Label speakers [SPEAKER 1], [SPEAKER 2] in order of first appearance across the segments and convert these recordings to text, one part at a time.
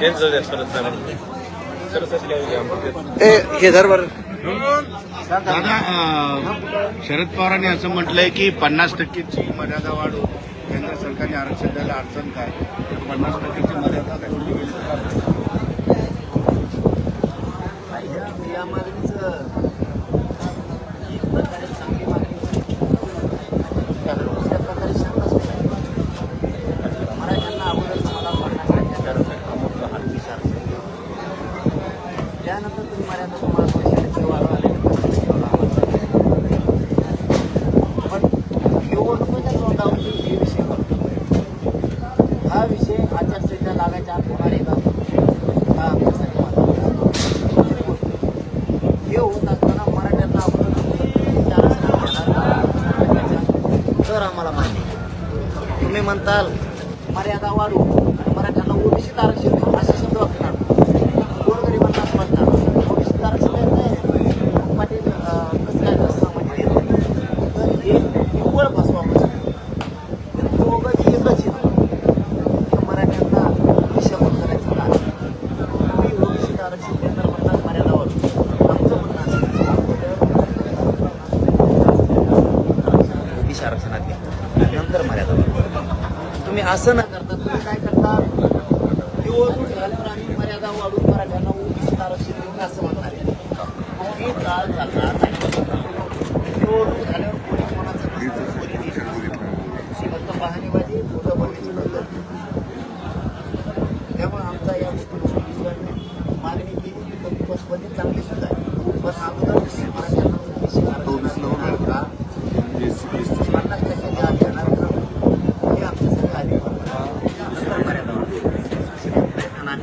[SPEAKER 1] हे धर बरं.
[SPEAKER 2] दादा शरद पवारांनी असं म्हटलंय की पन्नास टक्केची मर्यादा वाढू. केंद्र सरकारने आरक्षण द्यायला अडचण काय? पन्नास टक्केची मर्यादा काय उडली गेली तर काय?
[SPEAKER 3] या मागणीचं एक प्रकारे चांगली मागणी होती. दुसऱ्या प्रकारे शंका सुद्धा आहे. मराठ्यांना अगोदर मला पन्नास टक्के अमुक अडतीस आरक्षण द्या. त्यानंतर तुम्ही मर्यादा तुम्हाला दोनशे टक्के वाढवा पण निवडणुकीच्या तोंडावरती हे विषय करतो हा विषय आचारसंहिता लागायच्या आत होणार आहे का हा आमच्यासाठी महत्त्वाचा आहे. दुसरी गोष्ट हे होत असताना मराठ्यांना अगोदर आरक्षण देणार का? तर आम्हाला मान्य आहे. तुम्ही म्हणताल मर्यादा वाढू आणि मराठ्यांना ओबीसीत आरक्षण देऊ असे शब्द वापरणार. गोरगरिबांना असं म्हणतात ओबीसीत आरक्षण नाही. पाटील कसं काय म्हणजे तर हे निव्वळ फसवा एकच मराठ्यांना दिशाभूल करायचं नाही. तुम्ही ओबीसीत आरक्षण देणार म्हणतात मर्यादा वाढू. आमचं म्हणणं असं आरक्षणात घ्या नंतर मर्यादा वाढू तुम्ही असं न करता तुम्ही काय करता? निवडणूक झाल्यावर आम्ही मर्यादा वाढून मराठ्यांना ओबीसीत आरक्षण देऊ असं म्हणणार आहे. चालणार नाही निवडणूक झाल्यावर कोणी कोणाचं. फक्त खोटं बोलण्याची पद्धत त्यामुळे आमचा या गोष्टीची मागणी केली तर पद्धत चांगली सुद्धा आहे. पण अगोदर मराठ्यांना ओबीसी आरक्षण का पन्नास टक्के जात देणार का हे आमच्यासाठी आधी नंतर मर्यादा वाढवू. प्रयत्न नाही.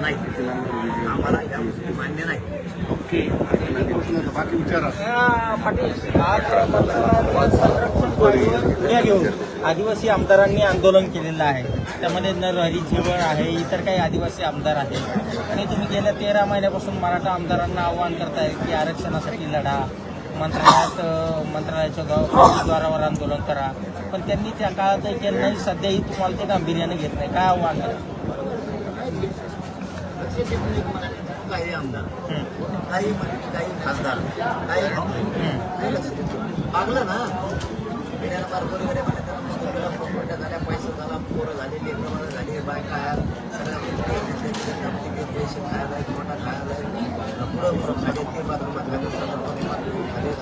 [SPEAKER 3] नाही आम्हाला या गोष्टी मान्य नाही
[SPEAKER 2] बाकी. विचारा.
[SPEAKER 4] पुढे घेऊन आदिवासी आमदारांनी आंदोलन केलेलं आहे. त्यामध्ये नरहरी झिवळ आहे इतर काही आदिवासी आमदार आहेत. आणि तुम्ही गेल्या तेरा महिन्यापासून मराठा आमदारांना आव्हान करताय की आरक्षणासाठी लढा. मंत्रालयात मंत्रालयाच्या द्वारावर आंदोलन करा. पण त्यांनी त्या काळात केलं नाही सध्याही तुम्हाला ते गांभीर्याने घेत नाही. काय आव्हान
[SPEAKER 3] काही आमदार काही मंत्री काही खासदार काही. मागलं ना पिण्याला बारकोर वगैरे म्हणा त्याला मुस्लिमला प्रॉपर्ट्या झाल्या पैसे झाला पोरं झाले लेकरं झाले बायका सगळ्या पैसे खायला मोठा खायला पुढं पुढं खाले ते बाथरूमात खाले सगळं बाथरूम खाले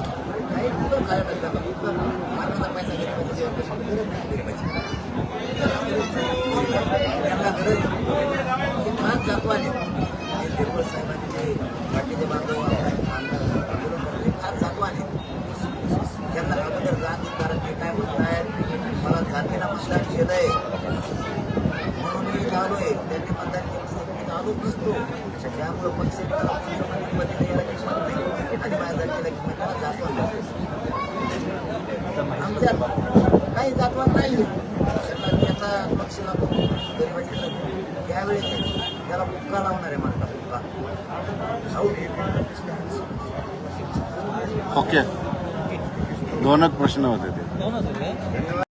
[SPEAKER 3] काही कुठं खायला लागलं कुठं मागचा पैसा कशी गरज नाही गरीबाची त्यांना गरज हे खास जातो आले निर्मळ साहेबांनी जे बाकीचे बांधव आंदोलन फार खास जातो त्यांना अगोदर जात कारण ते काय म्हणतायत मला जातीला मतदान आहे म्हणून मी इथं आहे त्यांनी मतदान केलं मी इथं नसतो त्यामुळं पक्ष मला यायला किंमत नाही आणि माझ्या जातीला किंमत काही जातवा नाही त्यांना आता पक्ष लागतो त्यावेळेस त्याला बुक्का लावणार आहे मला
[SPEAKER 2] ओके दोनच प्रश्न होते ते.